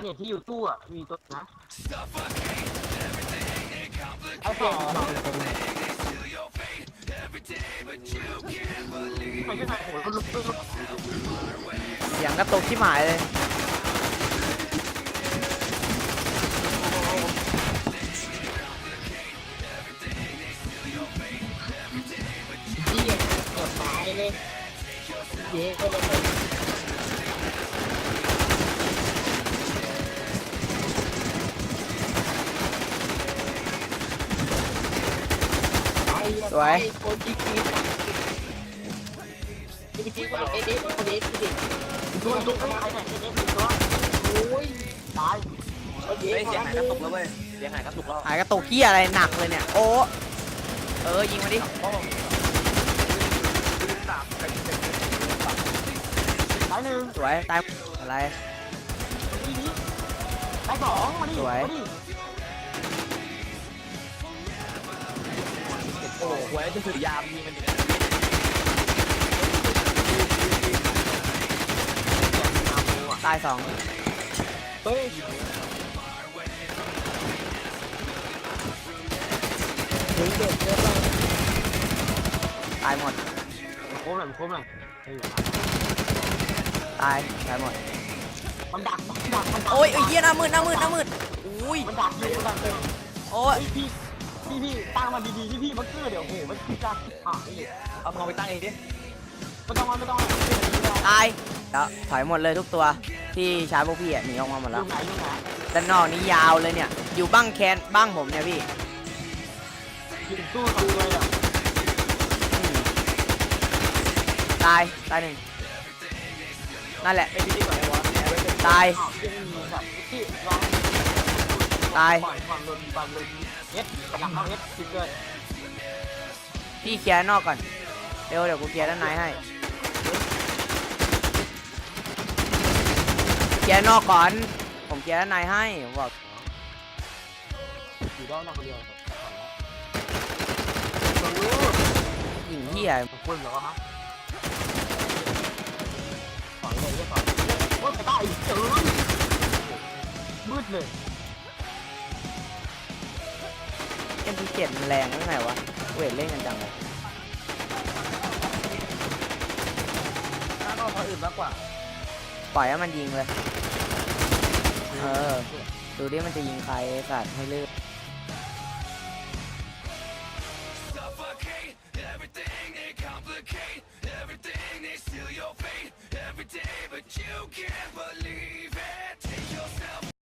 เนี่ยที่อยู่ตู้อะมีตัวนะไอ้เปลี่ยนใครจะใส่หัวลุกลุกลุกเสียงกระตุกที่หมายเลย เหี้ยกดตายเลยเย้ก็เลย สวยคนที่คิดที่คิดว่าเอเดสเอเดสเอเดสตัวตัวใครเนี่ยเอเดสตัวโอ้ยตายเอเดเฮ้ยสเสียงหายกระตุกแล้วเว้ยเสียงหายกระตุกแล้วหายกระตุกเฮียอะไรหนักเลยเนี่ย โอ้เออยิงมาดิตายหนึ่งสวย ตายอะไร ทีนี้ตายสองมาดิสวยมาดิ อ้โหหวยจะถือยามยิงมันดิตายสองเฮ้ยตายหมด โค้งหน่อยโค้งหน่อยตายตายหมด มันดักมันดักมันดักโอ้ยไอ้เหี้ยหน้ามืดหน้ามืดหน้ามืดอุ้ยมันดักเลยมันดักเลยโอ้ยเฮ้ยพี่ พี่พี่ตั้งมาดีๆที่พี่มันเกือเดี๋ยวโอ้โหมันคือจะอะนี่เอามองไปตั้งเองดิไม่ต้องมาไม่ต้องมาตายแล้วถอยหมดเลยทุกตัวที่ชาร์จพวกพี่อะหนีออกมาหมดอแล้วยู่ไหนอยู่ไหนด้านนอกนี่ยาวเลยเนี่ย อยู่บ้างแคนบ้างผมเนี่ยพี่อยู่ตู้สองเลยอะอืมตายตายหนึ่งนั่นแหละ ไอ้พี่ที่ก่อนไอ้วะแอบไว้เป็นตาย อ้าวยังมีแบบที่ลองตายก่อนก่อนโดนก่อนโดน เอสกำลังเข้าเอสสิเกิดพี่เคลียร์นอกก่อน เร็วเดี๋ยวกูเคลียร์ด้านในให้ เคลียร์นอกก่อน ผมเคลียร์ด้านในให้ผมบอกอยู่ด้านนอกคนเดียวหญิงเหี้ยคุณเหรอฮะถอยเลยก็ถอยโอ้ยไปได้เจอมืดเลย เอ็มพีเจ็ดมันแรงตั้งไหนวะ เวทเล่นกันจังเลยหน้าต้องเขาอื่นมากกว่า ปล่อยให้มันยิงเลย เออ ดูดิมันจะยิงใครไอ้สัตว์ให้เลือก every day, but you can't believe it.